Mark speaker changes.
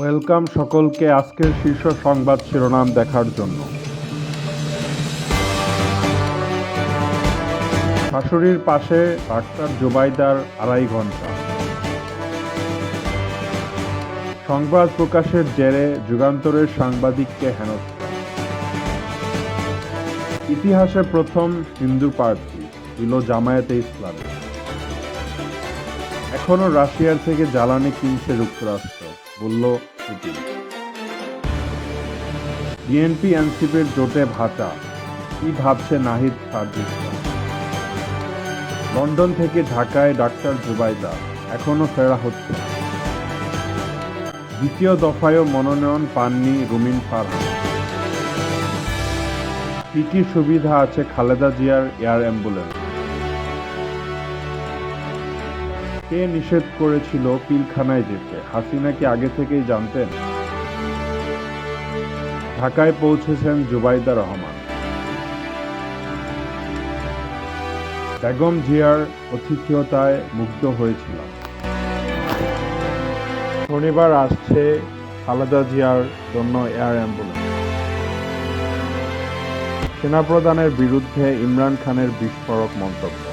Speaker 1: Welcome সকলকে আজকের শীর্ষ সংবাদ শিরোনাম দেখার জন্য। শাশুড়ির পাশে ডাক্তার জুবাইদার আড়াই ঘণ্টা সংবাদ প্রকাশের জেরে যুগান্তরের সাংবাদিককে হেনস্থা। ইতিহাসে প্রথম হিন্দু প্রার্থী দিল জামায়াতে ইসলামী। এখনও রাশিয়ার থেকে জ্বালানি কিনছে যুক্তরাষ্ট্র, বলল পুতিন। বিএনপি এনসিপির জোটে ভাটা, কি ভাবছে নাহিদ সার্জিস? লন্ডন থেকে ঢাকায় ডাক্তার জুবাইদা এখনও ফেরা হচ্ছে দ্বিতীয় দফায়ও মনোনয়ন পাননি রুমিন ফারহান। কি কি সুবিধা আছে খালেদা জিয়ার এয়ার অ্যাম্বুলেন্স? কে নিষেধ করেছিল পিলখানায় যেতে? হাসিনা কি আগে থেকেই জানতেন? ঢাকায় পৌঁছেছেন জুবাইদা রহমান। বেগম জিয়ার অতিথিয়তায় মুগ্ধ হয়েছিলাম। শনিবার আসছে খালেদা জিয়ার জন্য এয়ার অ্যাম্বুলেন্স। সেনাপ্রধানের বিরুদ্ধে ইমরান খানের বিস্ফোরক মন্তব্য।